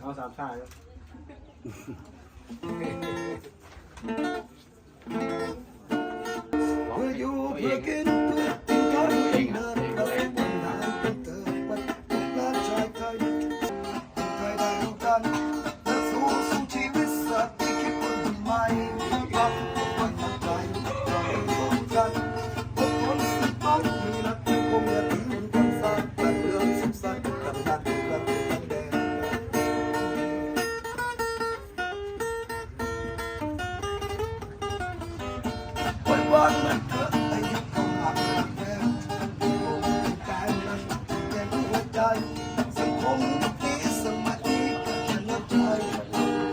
เอาสามชาติเพื่ออยู่เพื่อกินเพื่อ วันมันเกิดอายุของหักรักแท้กายนั้นแก่หัวใจสังคมยุคนี้สมัยนี้ฉันรับใจ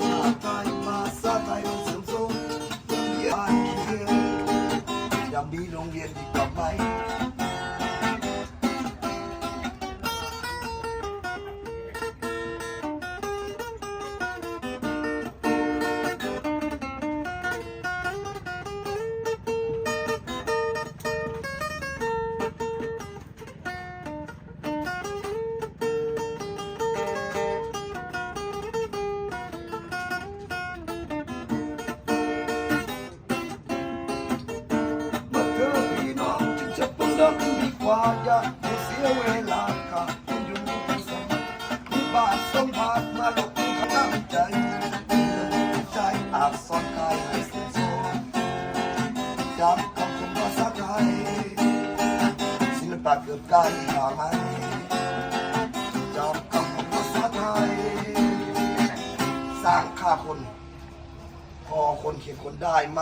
ชาติไทยมาซาไทยเสริมสมเรื่องเรียนเรียนยังมีโรงเรียนดีกว่าไห กือบไกลหาไหมจำคำคมภาษาไทย สร้างค่าคน พอคนเขียนคนได้ไหม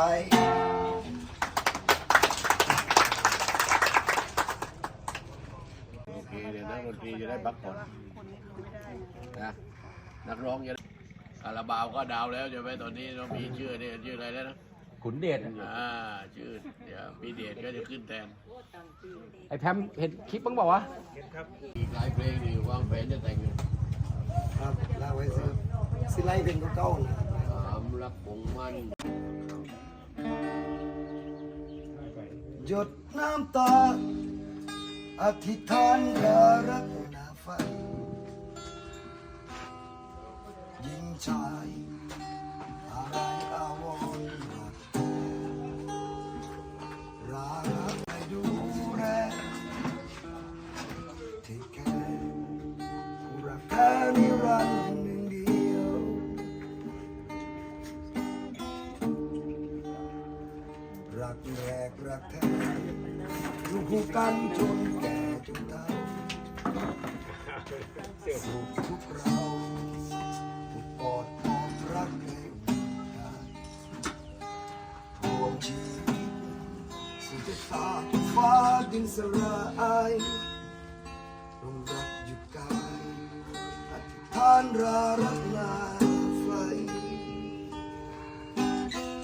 โอเค เดี๋ยวนักดนตรีจะได้พักผ่อนนะนักร้องจะได้คาราบาวก็ดาวแล้วใช่ไหมตอนนี้เรามีชื่อเนี่ยชื่ออะไรแล้วนะ ขุนเดชอ่าชื่อเดี๋ยวพี่เดชก็จะขึ้นแทนไอ้แพมเห็นคลิปบ้างบอกว่าวะอีกหลายเพลงนี่วางแผนจะแต่งอยู่ครับลาไว้สิสิไลเป็นเก่าๆนะสามรักคงมันหยดน้ำตา อธิษฐานอย่ารักหนาไฟยิงชาย ฟ้าดินสลายลงรักหยุดกายอธิษฐานรารักนาไฟ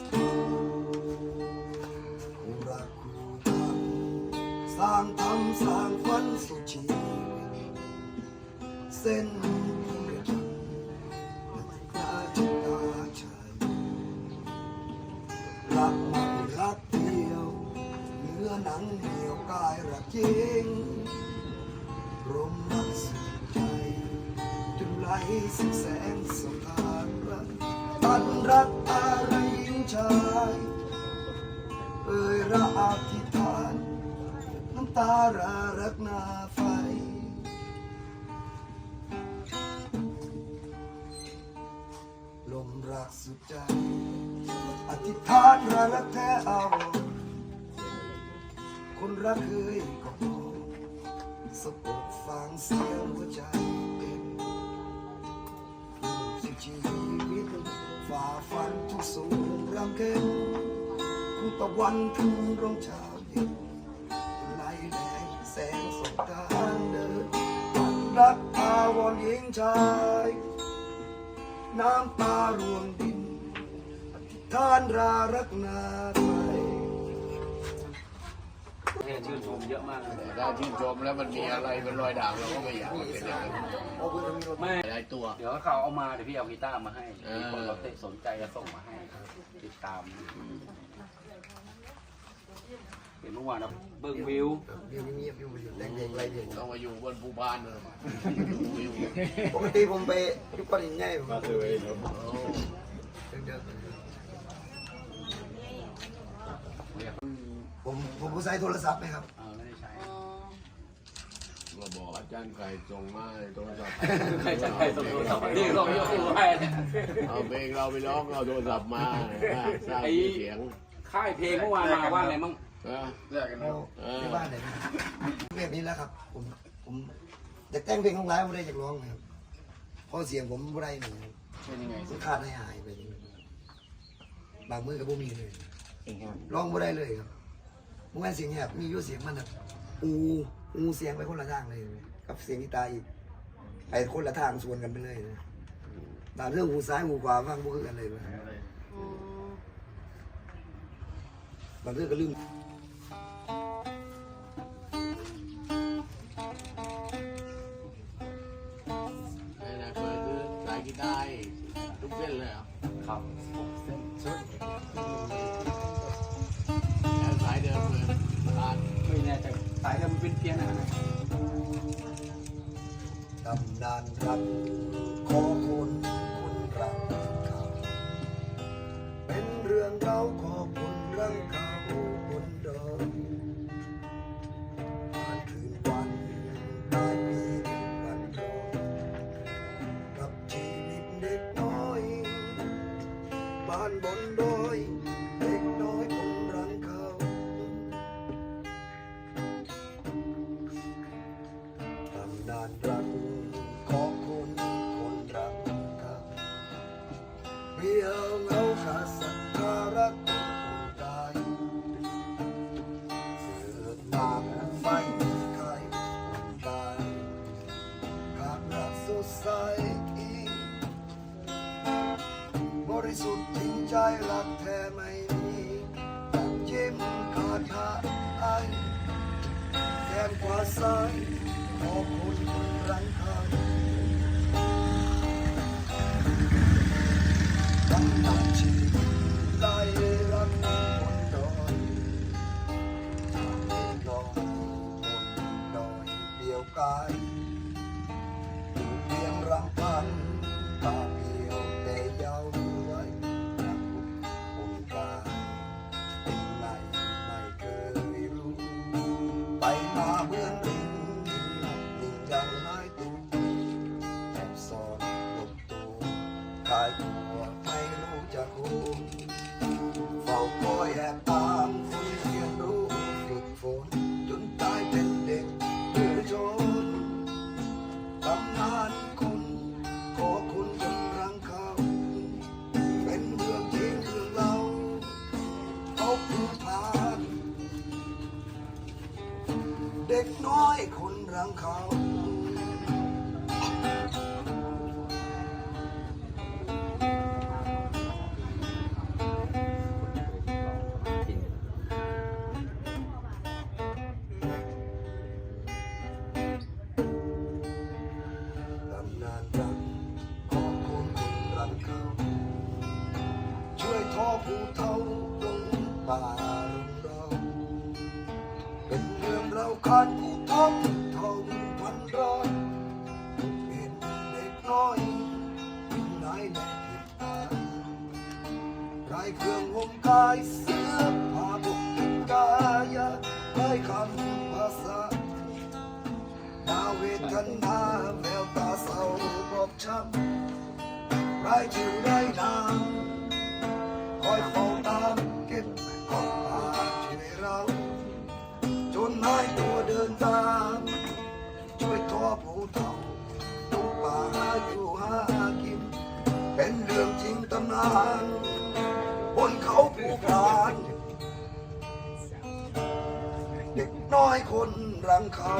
คู่รักคู่ทำสร้างทำสร้างฝันสุดชีวิตเส้น หนังเหนียวกายรักจริงรมรักสุดใจจนไหลสุดแสงสงทานรักตันรักอะไรยิ่งชายเอ่ยระอธิษฐานน้ำตารารักนาไฟลมรักสุดใจอธิษฐานรารักแท้เอา คนรักเคยก็พอสะกดฟังเสียงหัวใจเป็นสุดชีวิตฝ่าฟันทุกสูงรำเค็นคู่ตะวันขึ้นร่องเช้าเย็นไล่แรงแสงสงกานต์เดินปันรักอาวรณ์หญิงชาย น้ำตารวงดินอธิษฐานรารักนา ไทยชื่นชมเยอะมากเลยแต่ถ้าชื่นชมแล้วมันมีอะไรเป็นรอยด่างเราก็ไม่อยากมันเป็นอย่างนั้นไม่หลายตัว เดี๋ยวเขาเอามาเดี๋ยวพี่เอากีตาร์มาให้เออมีคนเขาสนใจจะส่งมาให้ติดตามเห็นเมื่อวานนะเบิ่งวิวเดี๋ยวนี้มีอยู่แต่งเพลงอะไรเดี๋ยวต้องมาอยู่บนภูพานเลยวิวปกติผมไปยุคก่อนง่ายผมโอ้เดิน ผมผมผู้ใช้โทรศัพท์ไหมครับ เออไม่ได้ใช้มาบอกอาจารย์ไก่ส่งมาให้โทรศัพท์ใครจะใครส่งโทรศัพท์นี่ส่งยกมือไหว้เนี่ยเอาเพลงเราไปร้องเอาโทรศัพท์มาสร้างเสียงค่ายเพลงเมื่อวานมาว่าไงมั่งนะเราที่บ้านไหนแบบนี้แล้วครับ ผมผมจะแต่งเพลงของร้ายไม่ได้อยากร้องนะครับเพราะเสียงผมไม่ได้หนึ่งเป็นยังไงสุดขาดให้หายไปเลยบางมือกับพวกมีเลยร้องไม่ได้เลยครับเมื่อวานเสียงแหบมีอยู่เสียงมันแบบอูอูเสียงไปคนละทางเลยกับเสียงกีตาร์อีกไอ้คนละทางสวนกันไปเลยนะตามเรื่องหูซ้ายหูขวาฟังพวกกันเลยนะบางเรื่องก็ลืมนี่นะเคยซื้อสายกีตาร์ให้ทุกเส้นเลยเหรอครับแล้วสายเดิมเลยขาด ไม่แน่ใจสายเดิมมันเป็นเพี้ยนอะไรตำนานรัก ดั เด็กน้อยคนรังเขาตำนานรักของคนคนรังเขาช่วยทอผู้เท่าลงป่า อานผู้ท้องท่าพันร้อยเห็นเด็กน้อยวิ่งไหนแน่ผิดตาไรเครื่องห่มกายเสื้อผ้าบุกติกายาไรคำภาษาดาเวทนาแววตาเศร้าบอบช้ำไรชื่อไรนาม อยคนรังเขา